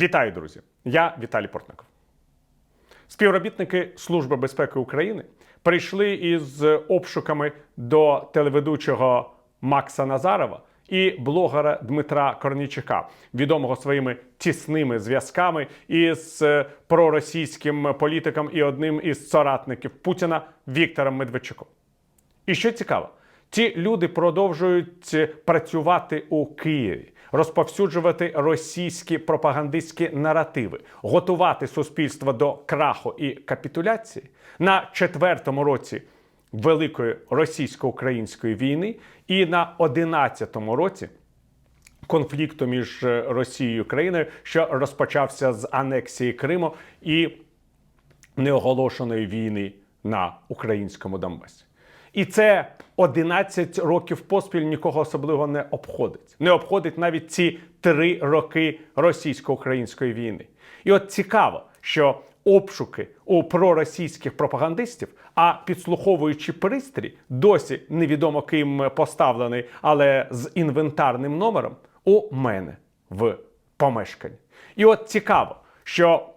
Вітаю, друзі! Я Віталій Портников. Співробітники Служби безпеки України прийшли із обшуками до телеведучого Макса Назарова і блогера Дмитра Корнійчука, відомого своїми тісними зв'язками із е, проросійським політиком і одним із соратників Путіна Віктором Медведчуком. І що цікаво, ті люди продовжують е, працювати у Києві, розповсюджувати російські пропагандистські наративи, готувати суспільство до краху і капітуляції на четвертому році Великої російсько-української війни і на одинадцятому році конфлікту між е, Росією і Україною, що розпочався з анексії Криму і неоголошеної війни на українському Донбасі. І це 11 років поспіль нікого особливо не обходить. Не обходить навіть ці три роки російсько-української війни. І от цікаво, що обшуки у проросійських пропагандистів, а підслуховуючи пристрій, досі невідомо ким поставлений, але з інвентарним номером, у мене в помешканні. І от цікаво, що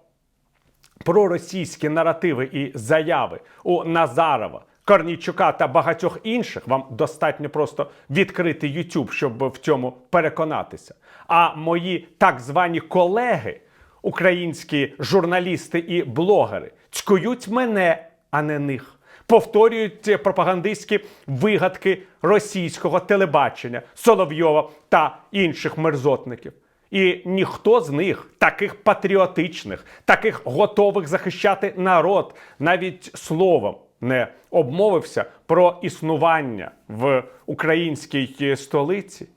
проросійські наративи і заяви у Назарова, Корнійчука та багатьох інших вам достатньо просто відкрити YouTube, щоб в цьому переконатися. А мої так звані колеги, українські журналісти і блогери, цькують мене, а не них. Повторюють пропагандистські вигадки російського телебачення, Соловйова та інших мерзотників. І ніхто з них, таких патріотичних, таких готових захищати народ, навіть словом не обмовився про існування в українській столиці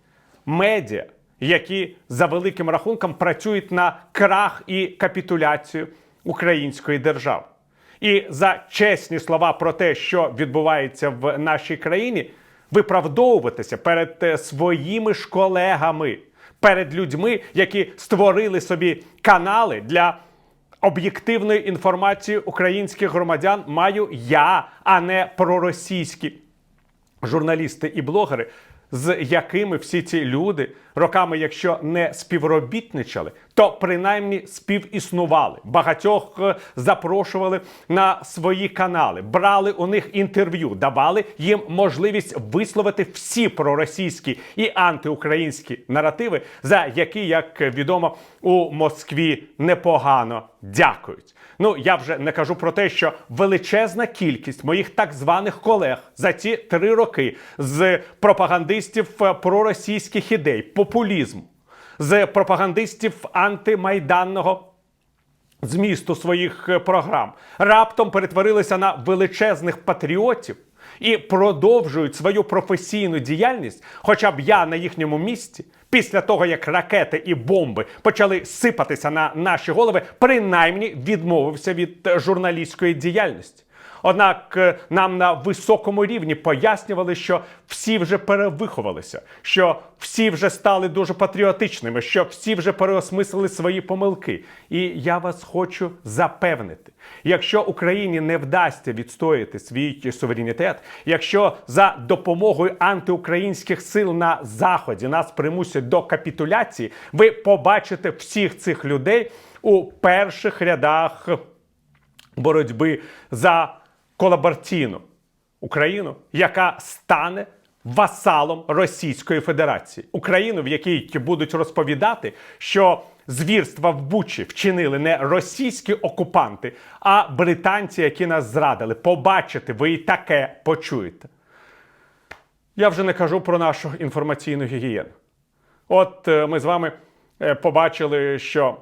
медіа, які за великим рахунком працюють на крах і капітуляцію української держави. І за чесні слова про те, що відбувається в нашій країні, виправдовуватися перед е, своїми ж колегами, перед людьми, які створили собі канали для об'єктивної інформації українських громадян, маю я, а не проросійські журналісти і блогери, з якими всі ці люди роками, якщо не співробітничали, то принаймні співіснували. Багатьох е, запрошували на свої канали, брали у них інтерв'ю, давали їм можливість висловити всі проросійські і антиукраїнські наративи, за які, як відомо, у Москві непогано дякують. Ну я вже не кажу про те, що величезна кількість моїх так званих колег за ці три роки з пропагандистів е, проросійських ідей, популізму, з пропагандистів антимайданного змісту своїх е, програм раптом перетворилися на величезних патріотів і продовжують свою професійну діяльність, хоча б я на їхньому місці, після того як ракети і бомби почали сипатися на наші голови, принаймні відмовився від е, журналістської діяльності. Однак е, нам на високому рівні пояснювали, що всі вже перевиховалися, що всі вже стали дуже патріотичними, що всі вже переосмислили свої помилки. І я вас хочу запевнити: якщо Україні не вдасться відстояти свій суверенітет, якщо за допомогою антиукраїнських сил на заході нас примусять до капітуляції, ви побачите всіх цих людей у перших рядах боротьби за колабораційну Україну, яка стане васалом Російської Федерації, Україну, в якій будуть розповідати, що звірства в Бучі вчинили не російські окупанти, а британці, які нас зрадили. Побачите, ви і таке почуєте. Я вже не кажу про нашу інформаційну гігієну. От е, ми з вами е, побачили, що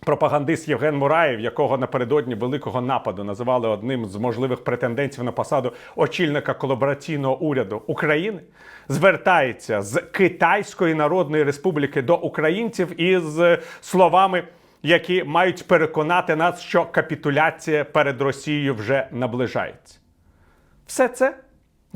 пропагандист Євген Мураєв, якого напередодні великого нападу називали одним з можливих претендентів на посаду очільника колабораційного уряду України, звертається з Китайської Народної Республіки до українців із словами. Які мають переконати нас, що капітуляція перед Росією вже наближається. Все це,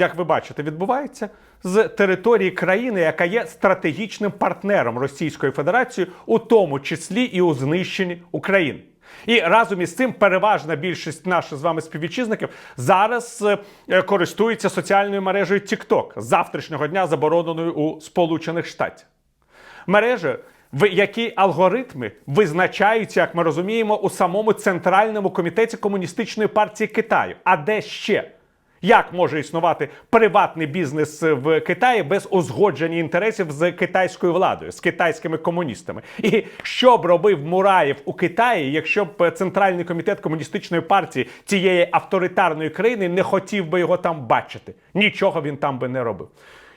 як ви бачите, відбувається з території країни, яка є стратегічним партнером Російської Федерації, у тому числі і у знищенні України. І разом із цим переважна більшість наших з вами співвітчизників зараз е, користується соціальною мережею TikTok, з завтрашнього дня забороненою у Сполучених Штатах. Мережа, В які алгоритми визначаються, як ми розуміємо, у самому центральному комітеті комуністичної партії Китаю. А де ще? Як може існувати приватний бізнес в Китаї без узгодження інтересів з китайською владою, з китайськими комуністами? І що б робив Мураєв у Китаї, якщо б центральний комітет комуністичної партії цієї авторитарної країни не хотів би його там бачити? Нічого він там би не робив.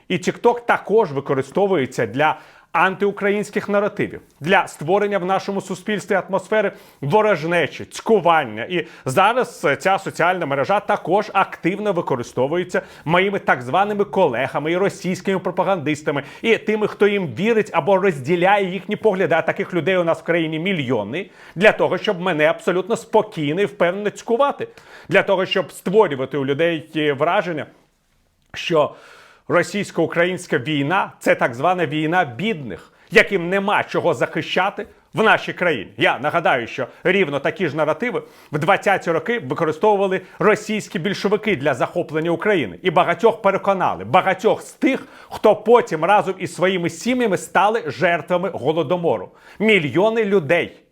І TikTok також використовується для антиукраїнських наративів для створення в нашому суспільстві атмосфери ворожнечі, цькування. І зараз е, ця соціальна мережа також активно використовується моїми так званими колегами і російськими пропагандистами, і тими, хто їм вірить або розділяє їхні погляди. А таких людей у нас в країні мільйони для того, щоб мене абсолютно спокійно і впевнено цькувати, для того, щоб створювати у людей е, враження, що російсько-українська війна це так звана війна бідних, яким нема чого захищати в нашій країні. Я нагадаю, що рівно такі ж наративи в 20-ті роки використовували російські більшовики для захоплення України і багатьох переконали, багатьох з тих, хто потім разом із своїми сім'ями стали жертвами голодомору. Мільйони людей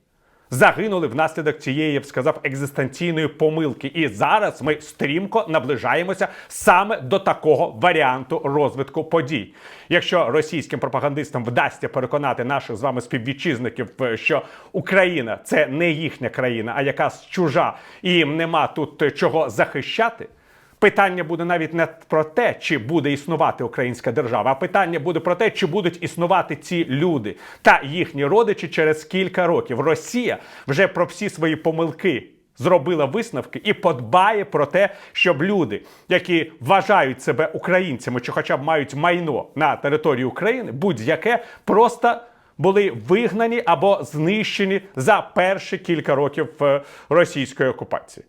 загинули внаслідок цієї, я б сказав, екзистенційної помилки. І зараз ми стрімко наближаємося саме до такого варіанту розвитку подій. Якщо російським пропагандистам вдасться переконати наших з вами співвітчизників, е, що Україна це не їхня країна, а якась чужа, і їм нема тут е, чого захищати. Питання буде навіть не про те, чи буде існувати українська держава, а питання буде про те, чи будуть існувати ці люди та їхні родичі через кілька років. Росія вже про всі свої помилки зробила висновки і подбає про те, щоб люди, які вважають себе українцями, чи хоча б мають майно на території України, будь-яке просто. Були вигнані або знищені за перші кілька років е, російської окупації.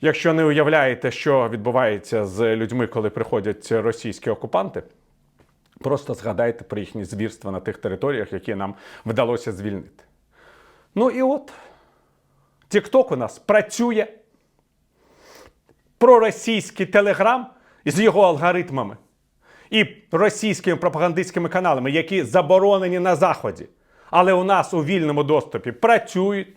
Якщо не уявляєте, що відбувається з людьми, коли приходять російські окупанти, просто згадайте про їхні звірства на тих територіях, які нам вдалося звільнити. Ну і от, TikTok у нас працює. Проросійський телеграм з його алгоритмами і російськими пропагандистськими каналами, які заборонені на Заході, але у нас у вільному доступі працюють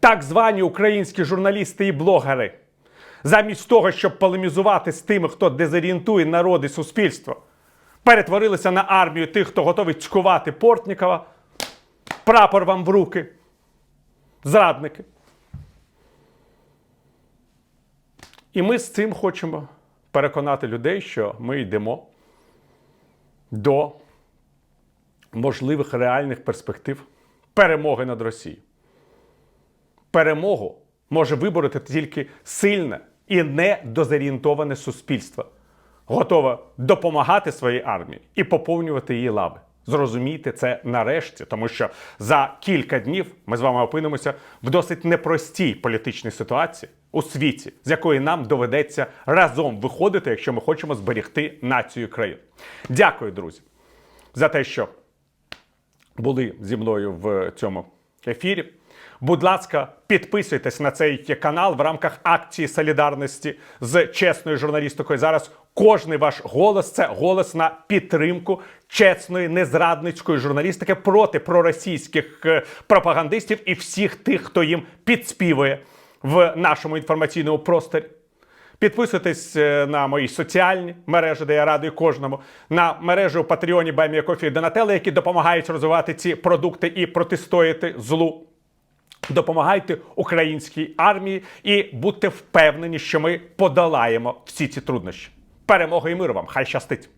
так звані українські журналісти і блогери, замість того, щоб полемізувати з тими, хто дезорієнтує народ і суспільство, перетворилися на армію тих, хто готовий цькувати Портнікова, прапор вам в руки, зрадники. І ми з цим хочемо переконати людей, що ми йдемо до можливих реальних перспектив перемоги над Росією перемогу може вибороти тільки сильне і недозорієнтоване суспільство, готове допомагати своїй армії і поповнювати її лави. Зрозумійте це нарешті, тому що за кілька днів ми з вами опинимося в досить непростій політичній ситуації у світі, з якої нам доведеться разом виходити, якщо ми хочемо зберегти націю країн. Дякую, друзі, за те, що були зі мною в цьому ефірі. Будь ласка, підписуйтесь на цей канал в рамках акції солідарності з чесною журналістикою. Зараз кожний ваш голос це голос на підтримку чесної незрадницької журналістики проти проросійських е, пропагандистів і всіх тих, хто їм підспівує в нашому інформаційному просторі. Підписуйтесь е, на мої соціальні мережі, де я радий кожному, на мережі у Патреоні Баймія Кофі і Донателли, які допомагають розвивати ці продукти і протистояти злу. Допомагайте українській армії і будьте впевнені, що ми подолаємо всі ці труднощі. Перемоги і миру вам! Хай щастить!